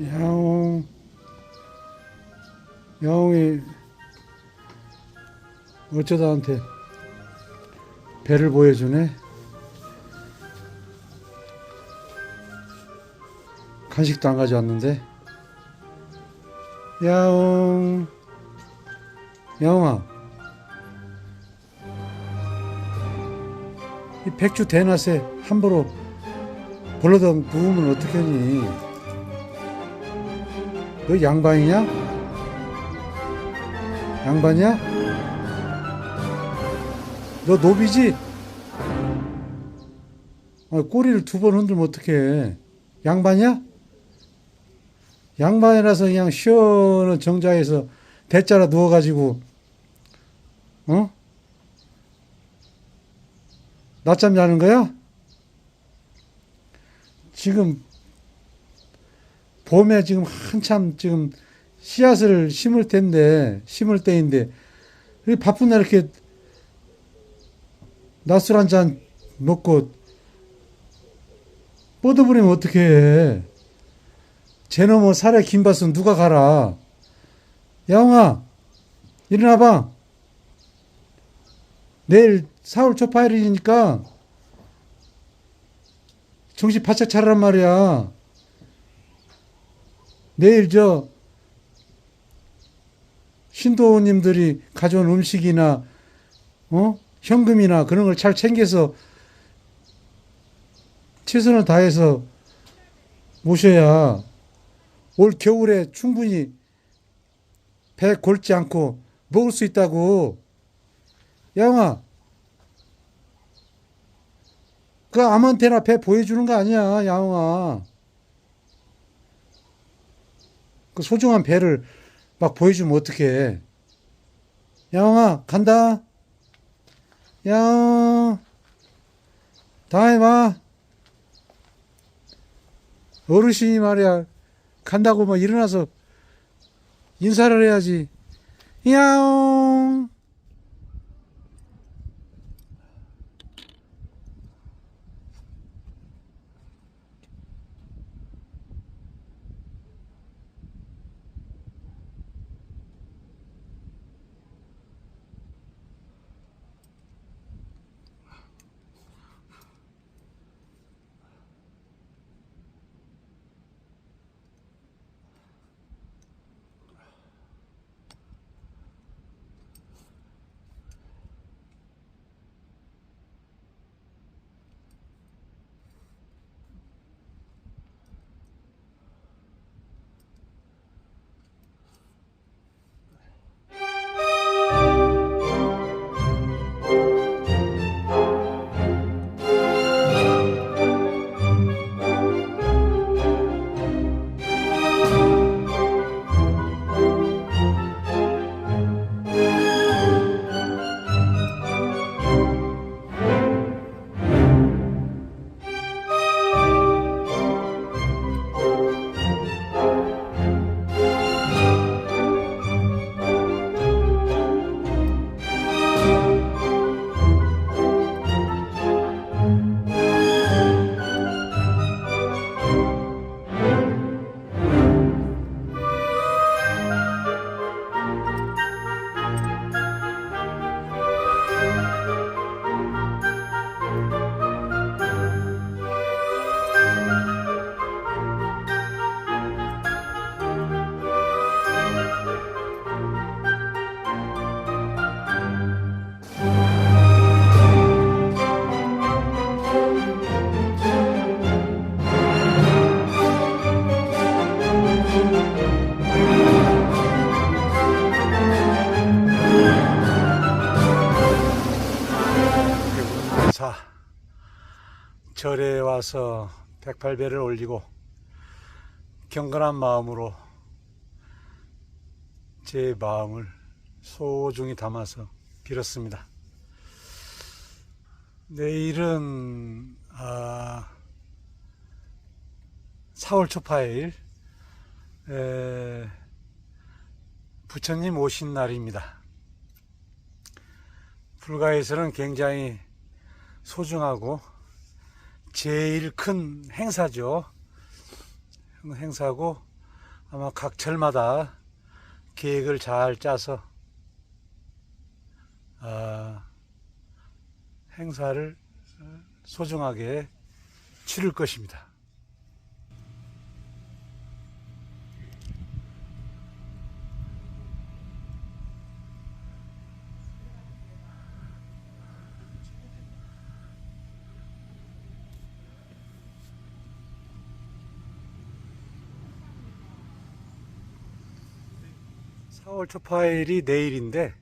야옹. 야옹이 어쩌다 한테 배를 보여주네? 간식도 안 가져왔는데? 야옹. 야옹아. 이 백주 대낮에 함부로 불러다 누우면 어떡하니 너 양반이냐? 양반이야? 너 노비지? 아, 꼬리를 두 번 흔들면 어떡해 양반이야? 양반이라서 그냥 시원한 정자에서 대자라 누워가지고 어? 낮잠 자는 거야? 지금 봄에 지금 한참 지금 씨앗을 심을 텐데 심을 때인데 이 바쁜 날 이렇게 낮술 한 잔 먹고 뻗어버리면 어떻게 해? 쟤놈의 살에 긴 밭은 누가 가라? 야옹아 일어나봐. 내일 4월 초파일이니까 정신 바짝 차리란 말이야. 내일 저 신도님들이 가져온 음식이나 어 현금이나 그런 걸 잘 챙겨서 최선을 다해서 모셔야 올 겨울에 충분히 배 골지 않고 먹을 수 있다고. 양아, 그 아무한테나 배 보여주는 거 아니야, 양아. 그 소중한 배를 막 보여주면 어떡해. 양아, 간다. 양, 다음에 봐. 어르신이 말이야, 간다고 뭐 일어나서 인사를 해야지. 야옹. 절에 와서 108배를 올리고 경건한 마음으로 제 마음을 소중히 담아서 빌었습니다. 내일은 아, 4월 초파일 에, 부처님 오신 날입니다. 불가에서는 굉장히 소중하고 제일 큰 행사죠. 행사고 아마 각 절마다 계획을 잘 짜서 아, 행사를 소중하게 치를 것입니다. 사월 초파일이 내일인데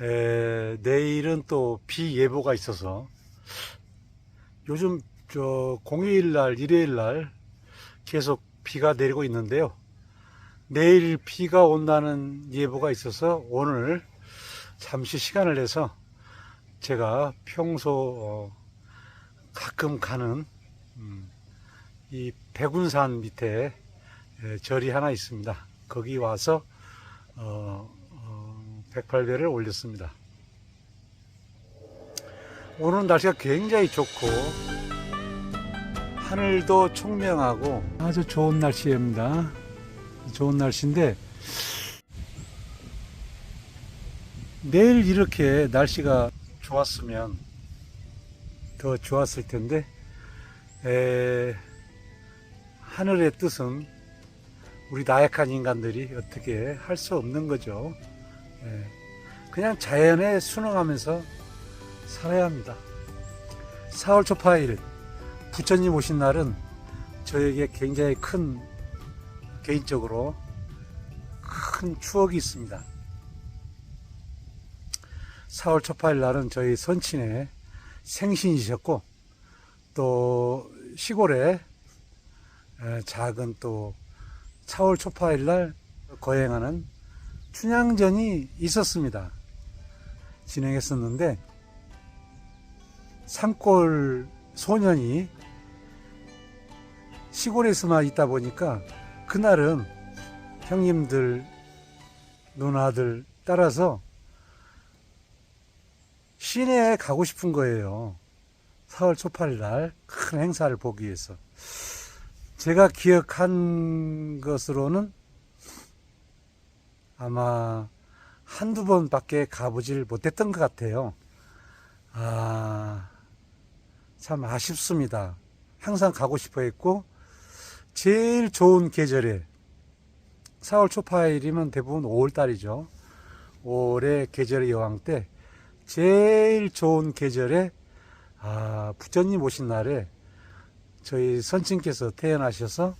에, 내일은 또 비 예보가 있어서 요즘 저 공휴일 날 일요일 날 계속 비가 내리고 있는데요. 내일 비가 온다는 예보가 있어서 오늘 잠시 시간을 내서 제가 평소 어, 가끔 가는 음, 이 백운산 밑에 에, 절이 하나 있습니다. 거기 와서 어, 어, 108배를 올렸습니다. 오늘 날씨가 굉장히 좋고 하늘도 총명하고 아주 좋은 날씨입니다. 좋은 날씨인데 내일 이렇게 날씨가 좋았으면 더 좋았을 텐데 에, 하늘의 뜻은 우리 나약한 인간들이 어떻게 할 수 없는 거죠. 예. 그냥 자연에 순응하면서 살아야 합니다. 4월 초파일 부처님 오신 날은 저에게 굉장히 큰 개인적으로 큰 추억이 있습니다. 4월 초파일 날은 저희 선친의 생신이셨고 또 시골에 에, 작은 또 4월 초파일 날 거행하는 춘향전이 있었습니다. 진행했었는데 산골 소년이 시골에서만 있다 보니까 그날은 형님들 누나들 따라서 시내에 가고 싶은 거예요. 4월 초파일 날큰 행사를 보기 위해서. 제가 기억한 것으로는 아마 한두 번밖에 가보질 못했던 것 같아요. 아, 참 아쉽습니다. 항상 가고 싶어 했고, 제일 좋은 계절에, 4월 초파일이면 대부분 5월달이죠. 5월의 계절의 여왕 때, 제일 좋은 계절에, 아, 부처님 오신 날에 저희 선친께서 태어나셔서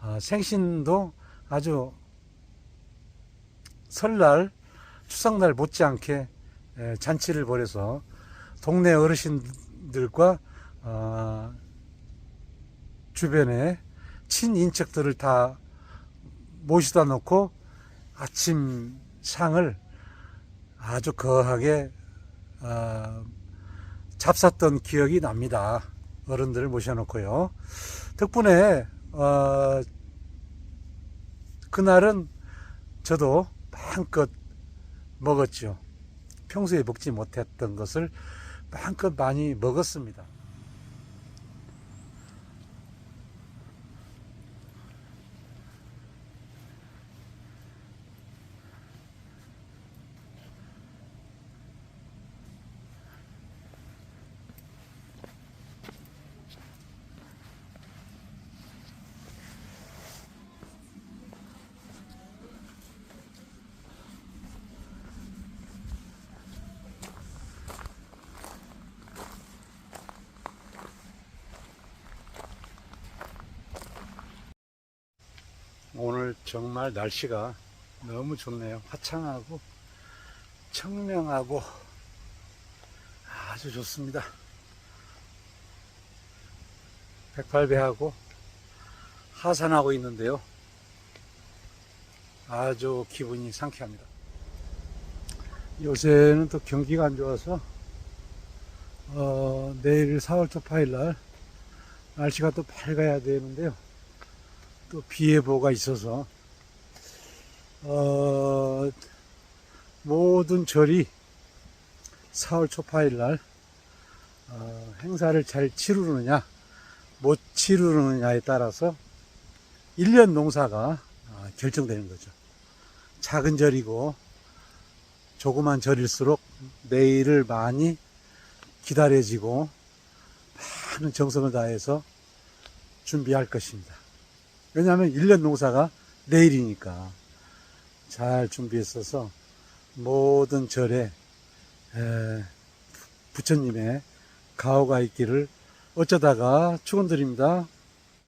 아, 생신도 아주 설날, 추석날 못지않게 에, 잔치를 벌여서 동네 어르신들과 어, 주변에 친인척들을 다 모시다 놓고 아침 상을 아주 거하게 어, 잡쌌던 기억이 납니다. 어른들을 모셔놓고요. 덕분에 어, 그날은 저도 마음껏 먹었죠. 평소에 먹지 못했던 것을 마음껏 많이 먹었습니다. 오늘 정말 날씨가 너무 좋네요. 화창하고 청명하고 아주 좋습니다. 108배하고 하산하고 있는데요. 아주 기분이 상쾌합니다. 요새는 또 경기가 안 좋아서 어, 내일 4월 초파일 날 날씨가 또 밝아야 되는데요. 또 비 예보가 있어서 어, 모든 절이 4월 초파일 날 어, 행사를 잘 치르느냐 못 치르느냐에 따라서 1년 농사가 아, 결정되는 거죠. 작은 절이고 조그만 절일수록 내일을 많이 기다려지고 많은 정성을 다해서 준비할 것입니다. 왜냐하면 1년 농사가 내일이니까 잘 준비했어서 모든 절에 에, 부처님의 가호가 있기를 어쩌다가 축원드립니다.